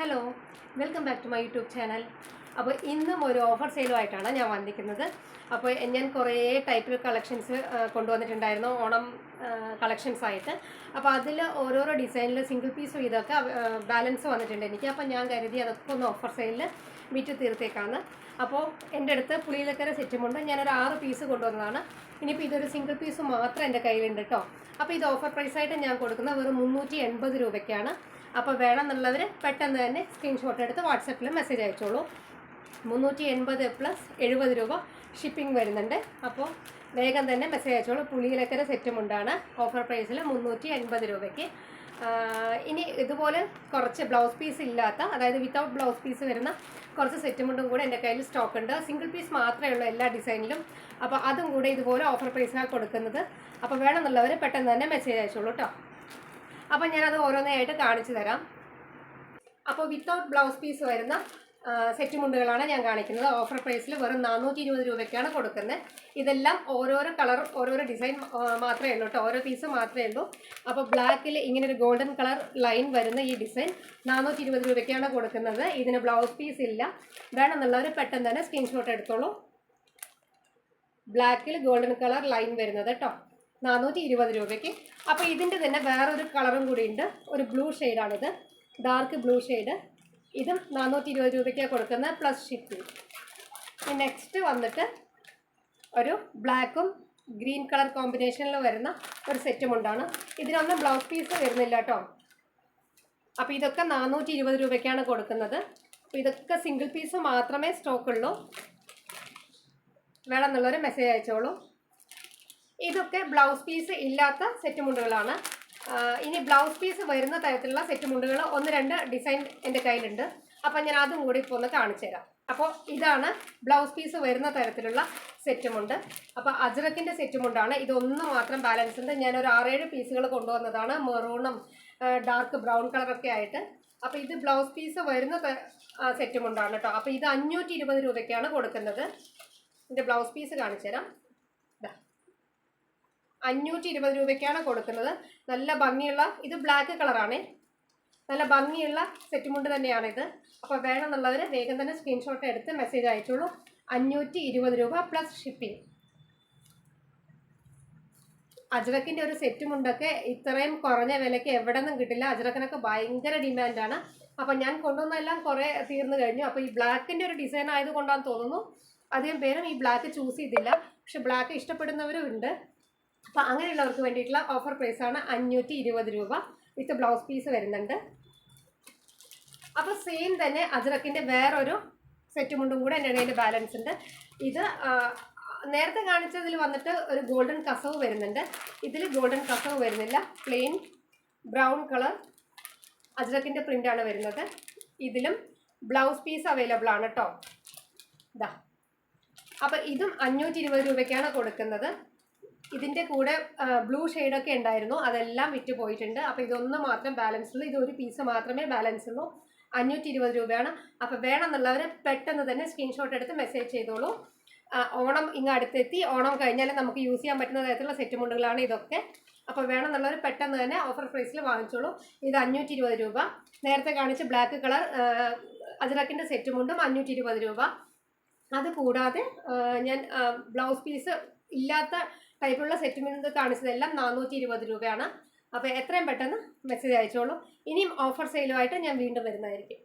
Hello welcome back to my YouTube channel അപ്പോൾ ഇന്നും ഒരു ഓഫർ സെയിലുമായിട്ടാണ് ഞാൻ വന്നിരിക്കുന്നത്. അപ്പോൾ ഞാൻ കുറേ ടൈപ്പിൽ കളക്ഷൻസ് കൊണ്ടുവന്നിട്ടുണ്ടായിരുന്നു. ഓണം കളക്ഷൻസ് ആയിട്ട്. അപ്പോൾ അതിൽ ഓരോരോ ഡിസൈനിൽ സിംഗിൾ പീസും ഇതൊക്കെ ബാലൻസ് വന്നിട്ടുണ്ട് എനിക്ക്. അപ്പോൾ ഞാൻ കരുതി അതൊക്കെ ഒന്ന് ഓഫർ സെയിലിൽ വിറ്റ് തീർത്തേക്കാണ് അപ്പോൾ എന്റെ അടുത്ത് പുളിയിലക്കര സെറ്റുമുണ്ട് ഞാനൊരു ആറ് പീസ് കൊണ്ടുവന്നതാണ്. ഇനിയിപ്പോൾ ഇതൊരു സിംഗിൾ പീസ് മാത്രം എന്റെ കയ്യിലുണ്ട് കേട്ടോ അപ്പോൾ ഇത് ഓഫർ പ്രൈസായിട്ട് ഞാൻ കൊടുക്കുന്നത് വെറും മുന്നൂറ്റി എൺപത് രൂപയ്ക്കാണ്. അപ്പോൾ വേണമെന്നുള്ളവർ പെട്ടെന്ന് തന്നെ സ്ക്രീൻഷോട്ട് എടുത്ത് വാട്സപ്പിൽ മെസ്സേജ് അയച്ചോളൂ. മുന്നൂറ്റി എൺപത് പ്ലസ് എഴുപത് രൂപ ഷിപ്പിംഗ് വരുന്നുണ്ട്. അപ്പോൾ വേഗം തന്നെ മെസ്സേജ് അയച്ചോളൂ. പുളിയിലക്കര സെറ്റുമുണ്ടാണ് ഓഫർ പ്രൈസിൽ മുന്നൂറ്റി എൺപത് രൂപയ്ക്ക്. ഇനി ഇതുപോലെ കുറച്ച് ബ്ലൗസ് പീസ് ഇല്ലാത്ത അതായത് വിത്തൗട്ട് ബ്ലൗസ് പീസ് വരുന്ന കുറച്ച് സെറ്റുമുണ്ടും കൂടെ എന്റെ കയ്യിൽ സ്റ്റോക്ക് ഉണ്ട്. സിംഗിൾ പീസ് മാത്രമേ ഉള്ളൂ എല്ലാ ഡിസൈനിലും അപ്പോൾ അതും കൂടെ ഇതുപോലെ ഓഫർ പ്രൈസിനാണ് കൊടുക്കുന്നത്. അപ്പോൾ വേണമെന്നുള്ളവർ പെട്ടെന്ന് തന്നെ മെസ്സേജ് അയച്ചോളൂ കേട്ടോ അപ്പോൾ ഞാനത് ഓരോന്നായിട്ട് കാണിച്ചു തരാം. അപ്പോൾ വിത്തൗട്ട് ബ്ലൗസ് പീസ് വരുന്ന സെറ്റ് മുണ്ടുകളാണ് ഞാൻ കാണിക്കുന്നത്. ഓഫർ പ്രൈസിൽ വെറും നാനൂറ്റി ഇരുപത് രൂപയ്ക്കാണ് കൊടുക്കുന്നത് ഇതെല്ലാം ഓരോരോ കളർ ഓരോരോ ഡിസൈൻ മാത്രമേ ഉള്ളൂ കേട്ടോ ഓരോ പീസ് മാത്രമേ ഉള്ളൂ. അപ്പോൾ ബ്ലാക്കിൽ ഇങ്ങനെ ഒരു ഗോൾഡൻ കളർ ലൈൻ വരുന്ന ഈ ഡിസൈൻ നാനൂറ്റി ഇരുപത് രൂപയ്ക്കാണ് കൊടുക്കുന്നത്. ഇതിന് ബ്ലൗസ് പീസ് ഇല്ല. വേണമെന്നുള്ളവർ പെട്ടെന്ന് തന്നെ സ്ക്രീൻഷോട്ട് എടുത്തോളൂ. ബ്ലാക്കിൽ ഗോൾഡൻ കളർ ലൈൻ വരുന്നത് കേട്ടോ നാനൂറ്റി ഇരുപത് രൂപയ്ക്ക്. അപ്പോൾ ഇതിന്റെ തന്നെ വേറൊരു കളറും കൂടി ഉണ്ട്. ഒരു ബ്ലൂ ഷെയ്ഡാണിത്. Dark blue shade. ഇതും നാനൂറ്റി ഇരുപത് രൂപയ്ക്കാണ് കൊടുക്കുന്നത് പ്ലസ് ഷിപ്പിംഗ് നെക്സ്റ്റ് വന്നിട്ട് ഒരു ബ്ലാക്കും ഗ്രീൻ കളർ കോമ്പിനേഷനിൽ വരുന്ന ഒരു സെറ്റുമുണ്ടാണ് ഇതിനൊന്നും ബ്ലൗസ് പീസ് വരുന്നില്ല കേട്ടോ. അപ്പോൾ ഇതൊക്കെ നാനൂറ്റി ഇരുപത് രൂപയ്ക്കാണ് കൊടുക്കുന്നത്. അപ്പോൾ ഇതൊക്കെ സിംഗിൾ പീസ് മാത്രമേ സ്റ്റോക്കുള്ളൂ. വേണമെന്നുള്ളൊരു മെസ്സേജ് അയച്ചോളൂ. ഇതൊക്കെ ബ്ലൗസ് പീസ് ഇല്ലാത്ത സെറ്റ് മുണ്ടുകളാണ്. ഇനി ബ്ലൗസ് പീസ് വരുന്ന തരത്തിലുള്ള സെറ്റ് മുണ്ടുകൾ ഒന്ന് രണ്ട് ഡിസൈൻ എന്റെ കയ്യിലുണ്ട്. അപ്പം ഞാൻ അതും കൂടി ഇപ്പോൾ ഒന്ന് കാണിച്ചു തരാം. അപ്പോൾ ഇതാണ് ബ്ലൗസ് പീസ് വരുന്ന തരത്തിലുള്ള സെറ്റ് മുണ്ട്. അപ്പോൾ അജ്രക്കിന്റെ സെറ്റ് മുണ്ടാണ്. ഇതൊന്ന് മാത്രം ബാലൻസ് ഉണ്ട്. ഞാൻ ഒരു ആറേഴ് പീസുകൾ കൊണ്ടുവന്നതാണ്. മെറൂണും ഡാർക്ക് ബ്രൗൺ കളറൊക്കെ ആയിട്ട്. അപ്പോൾ ഇത് ബ്ലൗസ് പീസ് വരുന്ന സെറ്റ് മുണ്ടാണ് കേട്ടോ. അപ്പോൾ ഇത് അഞ്ഞൂറ്റി ഇരുപത് രൂപയ്ക്കാണ് കൊടുക്കുന്നത്. ഇതിന്റെ ബ്ലൗസ് പീസ് കാണിച്ചു തരാം. അഞ്ഞൂറ്റി ഇരുപത് രൂപയ്ക്കാണ് കൊടുക്കുന്നത്. നല്ല ഭംഗിയുള്ള ഇത് ബ്ലാക്ക് കളറാണ് നല്ല ഭംഗിയുള്ള സെറ്റ് മുണ്ട് തന്നെയാണിത്. അപ്പോൾ വേണമെന്നുള്ളവർ വേഗം തന്നെ സ്ക്രീൻഷോട്ട് എടുത്ത് മെസ്സേജ് അയച്ചോളൂ. അഞ്ഞൂറ്റി ഇരുപത് രൂപ പ്ലസ് ഷിപ്പിംഗ് അജ്രക്കിന്റെ ഒരു സെറ്റ് മുണ്ടൊക്കെ ഇത്രയും കുറഞ്ഞ വിലയ്ക്ക് എവിടെ നിന്നും കിട്ടില്ല. അജ്രക്കിനൊക്കെ ഭയങ്കര ഡിമാൻഡാണ് അപ്പം ഞാൻ കൊണ്ടുവന്നെല്ലാം കുറേ തീർന്നു കഴിഞ്ഞു. അപ്പോൾ ഈ ബ്ലാക്കിന്റെ ഒരു ഡിസൈൻ ആയതുകൊണ്ടാന്ന് തോന്നുന്നു. അധികം പേരും ഈ ബ്ലാക്ക് ചൂസ് ചെയ്തില്ല. പക്ഷെ ബ്ലാക്ക് ഇഷ്ടപ്പെടുന്നവരും ഉണ്ട്. അപ്പോൾ അങ്ങനെയുള്ളവർക്ക് വേണ്ടിയിട്ടുള്ള ഓഫർ പ്രൈസ് ആണ് അഞ്ഞൂറ്റി ഇരുപത് രൂപ വിത്ത് ബ്ലൗസ് പീസ് വരുന്നുണ്ട്. അപ്പോൾ സെയിം തന്നെ അജ്രക്കിന്റെ വേറൊരു സെറ്റ് മുണ്ടും കൂടെ എന്റെ ഇടയിൽ ബാലൻസ് ഉണ്ട്. ഇത് നേരത്തെ കാണിച്ചതിൽ വന്നിട്ട് ഒരു ഗോൾഡൻ കസവ് വരുന്നുണ്ട്. ഇതിൽ ഗോൾഡൻ കസവ് വരുന്നില്ല. പ്ലെയിൻ ബ്രൗൺ കളർ അജ്രക്കിന്റെ പ്രിന്റാണ് വരുന്നത്. ഇതിലും ബ്ലൗസ് പീസ് അവൈലബിൾ ആണ് കേട്ടോ ഇതാ അപ്പം ഇതും അഞ്ഞൂറ്റി ഇരുപത് രൂപയ്ക്കാണ് കൊടുക്കുന്നത്. ഇതിന്റെ കൂടെ ബ്ലൂ ഷെയ്ഡൊക്കെ ഉണ്ടായിരുന്നു. അതെല്ലാം വിറ്റ് പോയിട്ടുണ്ട്. അപ്പോൾ ഇതൊന്ന് മാത്രം ബാലൻസ് ഉള്ളൂ. ഇത് ഒരു പീസ് മാത്രമേ ബാലൻസ് ഉള്ളൂ. അഞ്ഞൂറ്റി ഇരുപത് രൂപയാണ്. അപ്പോൾ വേണമെന്നുള്ളവർ പെട്ടെന്ന് തന്നെ സ്ക്രീൻഷോട്ട് എടുത്ത് മെസ്സേജ് ചെയ്തോളൂ. ഓണം ഇങ്ങ് അടുത്തെത്തി. ഓണം കഴിഞ്ഞാൽ നമുക്ക് യൂസ് ചെയ്യാൻ പറ്റുന്ന തരത്തിലുള്ള സെറ്റ് മുണ്ടുകളാണ് ഇതൊക്കെ. അപ്പോൾ വേണമെന്നുള്ളവർ പെട്ടെന്ന് തന്നെ ഓഫർ പ്രൈസിൽ വാങ്ങിച്ചോളൂ. ഇത് അഞ്ഞൂറ്റി ഇരുപത് രൂപ. നേരത്തെ കാണിച്ച ബ്ലാക്ക് കളർ അജറക്കിന്റെ സെറ്റ് മുണ്ടും അഞ്ഞൂറ്റി രൂപ. അത് കൂടാതെ ഞാൻ ബ്ലൗസ് പീസ് ഇല്ലാത്ത ടൈപ്പുള്ള സെറ്റിൽമെന്റ് കാണിച്ചതെല്ലാം നാനൂറ്റി ഇരുപത് രൂപയാണ്. അപ്പോൾ എത്രയും പെട്ടെന്ന് മെസ്സേജ് അയച്ചോളൂ. ഇനിയും ഓഫർ സെയിലുമായിട്ട് ഞാൻ വീണ്ടും വരുന്നതായിരിക്കും.